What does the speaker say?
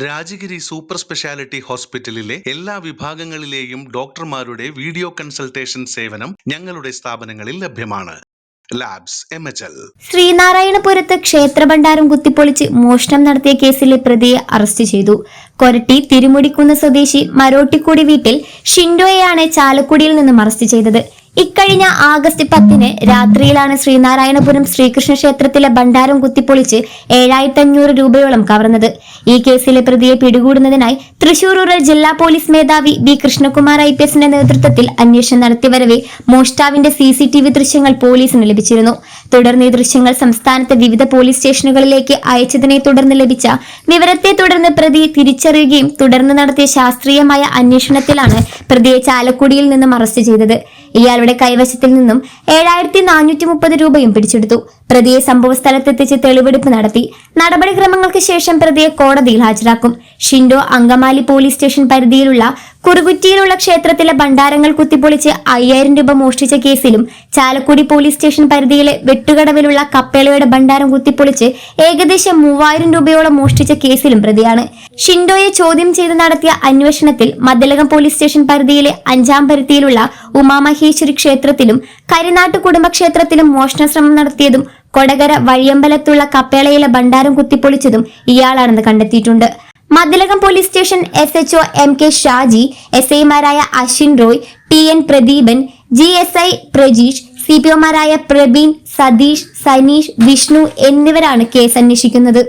Rajagiri super speciality ഹോസ്പിറ്റലിലെ എല്ലാ വിഭാഗങ്ങളിലെയും ഡോക്ടർമാരുടെ വീഡിയോ കൺസൾട്ടേഷൻ സേവനം ഞങ്ങളുടെ സ്ഥാപനങ്ങളിൽ ലഭ്യമാണ്. ലാബ്സ് എം എച്ച് ശ്രീനാരായണപുരത്ത് ക്ഷേത്രഭണ്ഡാരം കുത്തിപ്പൊളിച്ച് മോഷണം നടത്തിയ കേസിലെ പ്രതിയെ അറസ്റ്റ് ചെയ്തു. കൊരട്ടി തിരുമുടിക്കുന്ന് സ്വദേശി മരോട്ടിക്കുടി വീട്ടിൽ ഷിൻഡോയെയാണ് ചാലക്കുടിയിൽ നിന്നും അറസ്റ്റ് ചെയ്തത്. ഇക്കഴിഞ്ഞ ആഗസ്റ്റ് പത്തിന് രാത്രിയിലാണ് ശ്രീനാരായണപുരം ശ്രീകൃഷ്ണ ക്ഷേത്രത്തിലെ ഭണ്ഡാരം കുത്തിപ്പൊളിച്ച് ഏഴായിരത്തി അഞ്ഞൂറ് രൂപയോളം കവർന്നത്. ഈ കേസിലെ പ്രതിയെ പിടികൂടുന്നതിനായി തൃശൂർ റൂറൽ ജില്ലാ പോലീസ് മേധാവി ബി കൃഷ്ണകുമാർ ഐ പി എസിന്റെ നേതൃത്വത്തിൽ അന്വേഷണം നടത്തിവരവേ മോഷ്ടാവിന്റെ സി സി ടി വി ദൃശ്യങ്ങൾ പോലീസിന് ലഭിച്ചിരുന്നു. തുടർന്ന് ഈ ദൃശ്യങ്ങൾ സംസ്ഥാനത്തെ വിവിധ പോലീസ് സ്റ്റേഷനുകളിലേക്ക് അയച്ചതിനെ തുടർന്ന് ലഭിച്ച വിവരത്തെ തുടർന്ന് പ്രതി തിരിച്ചറിയുകയും തുടർന്ന് നടത്തിയ ശാസ്ത്രീയമായ അന്വേഷണത്തിലാണ് പ്രതിയെ ചാലക്കുടിയിൽ നിന്നും അറസ്റ്റ് ചെയ്തത്. ഇയാളുടെ കൈവശത്തിൽ നിന്നും ഏഴായിരത്തി നാനൂറ്റി മുപ്പത് രൂപയും പിടിച്ചെടുത്തു. പ്രതിയെ സംഭവ സ്ഥലത്തെത്തിച്ച് തെളിവെടുപ്പ് നടത്തി. നടപടിക്രമങ്ങൾക്ക് ശേഷം പ്രതിയെ കോടതിയിൽ ഹാജരാക്കും. ഷിൻഡോ അങ്കമാലി പോലീസ് സ്റ്റേഷൻ പരിധിയിലുള്ള കുറുകുറ്റിയിലുള്ള ക്ഷേത്രത്തിലെ ഭണ്ഡാരങ്ങൾ കുത്തിപ്പൊളിച്ച് അയ്യായിരം രൂപ മോഷ്ടിച്ച കേസിലും ചാലക്കുടി പോലീസ് സ്റ്റേഷൻ പരിധിയിലെ വെട്ടുകടവിലുള്ള കപ്പേളയുടെ ഭണ്ഡാരം കുത്തിപ്പൊളിച്ച് ഏകദേശം മൂവായിരം രൂപയോളം മോഷ്ടിച്ച കേസിലും പ്രതിയാണ്. ഷിൻഡോയെ ചോദ്യം ചെയ്ത് നടത്തിയ അന്വേഷണത്തിൽ മദ്ദലകം പോലീസ് സ്റ്റേഷൻ പരിധിയിലെ അഞ്ചാം പരിധിയിലുള്ള ഉമാമഹേശ്വരി ക്ഷേത്രത്തിലും കരിനാട്ട് കുടുംബക്ഷേത്രത്തിലും മോഷണ ശ്രമം നടത്തിയതും കൊടകര വഴിയമ്പലത്തുള്ള കപ്പേളയിലെ ഭണ്ഡാരം കുത്തിപ്പൊളിച്ചതും ഇയാളാണെന്ന് കണ്ടെത്തിയിട്ടുണ്ട്. Mathilakam police station S H O M K Shaji S ഐമാരായ Ashwin Roy T N Pradeepan G S I Prajeesh C P ഒമാരായ Prabeen Satheesh Saneesh Vishnu എന്നിവരാണ് കേസ് അന്വേഷിക്കുന്നത്